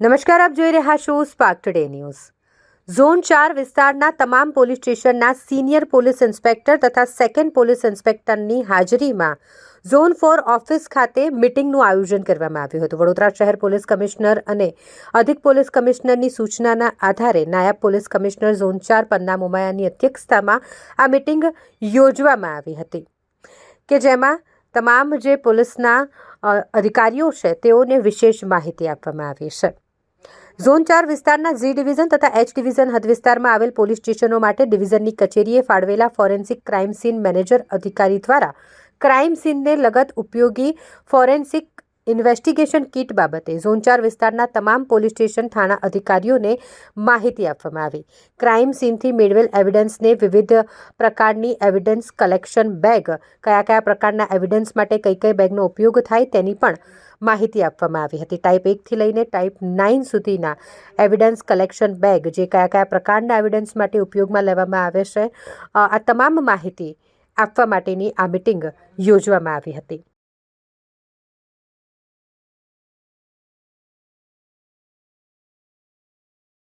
નમસ્કાર, આપ જોઈ રહ્યા છો સ્પાર્ક ટુડે ન્યૂઝ ઝોન ચાર વિસ્તારના તમામ પોલીસ સ્ટેશનના સિનિયર પોલીસ ઇન્સ્પેક્ટર તથા સેકન્ડ પોલીસ ઇન્સ્પેક્ટરની હાજરીમાં ઝોન ફોર ઓફિસ ખાતે મિટિંગનું આયોજન કરવામાં આવ્યું હતું. વડોદરા શહેર પોલીસ કમિશનર અને અધિક પોલીસ કમિશનરની સૂચનાના આધારે નાયબ પોલીસ કમિશનર ઝોન ચાર પન્ના મોમાયાની અધ્યક્ષતામાં આ મિટિંગ યોજવામાં આવી હતી કે જેમાં તમામ જે પોલીસના અધિકારીઓ છે તેઓને વિશેષ માહિતી આપવામાં આવી છે. ઝોન ચાર વિસ્તારના ઝી ડિવિઝન તથા એચ ડિવિઝન હદ વિસ્તારમાં આવેલ પોલીસ સ્ટેશનો માટે ડિવિઝનની કચેરીએ ફાળવેલા ફોરેન્સિક ક્રાઇમ સીન મેનેજર અધિકારી દ્વારા ક્રાઇમ સીનને લગત ઉપયોગી ફોરેન્સિક ઇન્વેસ્ટિગેશન કિટ બાબતે ઝોન ચાર વિસ્તારના તમામ પોલીસ સ્ટેશન થાણા અધિકારીઓને માહિતી આપવામાં આવી. ક્રાઇમ સીનથી મેળવેલ એવિડન્સને વિવિધ પ્રકારની એવિડન્સ કલેક્શન બેગ, કયા કયા પ્રકારના એવિડન્સ માટે કઈ કઈ બેગનો ઉપયોગ થાય તેની પણ માહિતી આપવામાં આવી હતી. ટાઈપ એકથી લઈને ટાઈપ નાઇન સુધીના એવિડન્સ કલેક્શન બેગ જે કયા કયા પ્રકારના એવિડન્સ માટે ઉપયોગમાં લેવામાં આવે છે આ તમામ માહિતી આપવા માટેની આ મિટિંગ યોજવામાં આવી હતી.